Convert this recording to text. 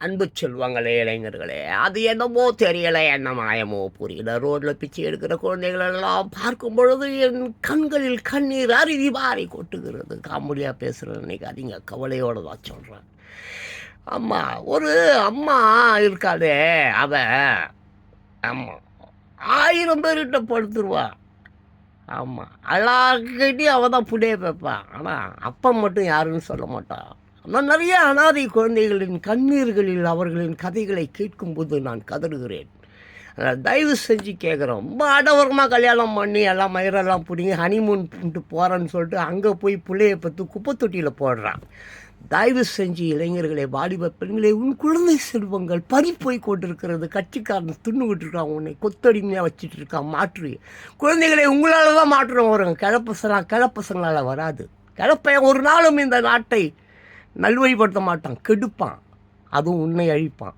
அன்பு செல்வங்களே இளைஞர்களே. அது என்னமோ தெரியல என்ன மாயமோ புரியல ரோட்ல பிச்சை எடுக்கிற குழந்தைகள் எல்லாம் பார்க்கும் பொழுது என் கண்களில் கண்ணீர் அருவி மாறி கொட்டுகிறது. காமெடியாக பேசுகிறேன் நினைக்காதீங்க. கவலையோட தான் சொல்கிறேன் அம்மா ஒரு அம்மா இருக்காதே அவ ஆமாம் ஆயிரம் பேர்கிட்ட படுத்துருவா. ஆமாம் எல்லாருக்கிட்டையும் அவள் தான் புடைய வைப்பான் ஆனால் அப்பா மட்டும் யாருன்னு சொல்ல மாட்டான் நான் நிறைய அனாதை குழந்தைகளின் கண்ணீர்களில் அவர்களின் கதைகளை கேட்கும்போது நான் கதறுகிறேன். அதனால் தயவு செஞ்சு கேட்குறோம் ரொம்ப ஆடவரமாக கல்யாணம் பண்ணி எல்லாம் மயிரெல்லாம் பிடிங்கி ஹனிமூன் பண்ணிட்டு போகிறேன்னு சொல்லிட்டு அங்கே போய் பிள்ளையை பற்றி குப்பை தொட்டியில் போடுறான். தயவு செஞ்சு இளைஞர்களை வாலிப பெண்களை உன் குழந்தை செல்வங்கள் பறி போய் கொண்டிருக்கிறது. கட்சிக்காரன் துண்ணுகிட்டு இருக்கான் உன்னை கொத்தடிமையாக வச்சுட்டு இருக்கான். மாற்று. குழந்தைகளை உங்களால் தான் மாற்றம் வரும். கிழப்பசங்களா கிழப்பசங்களால் வராது. கிழப்பையன் ஒரு நாளும் இந்த நாட்டை நல்வழிப்படுத்த மாட்டான். கெடுப்பான். அதுவும் உன்னை அழிப்பான்.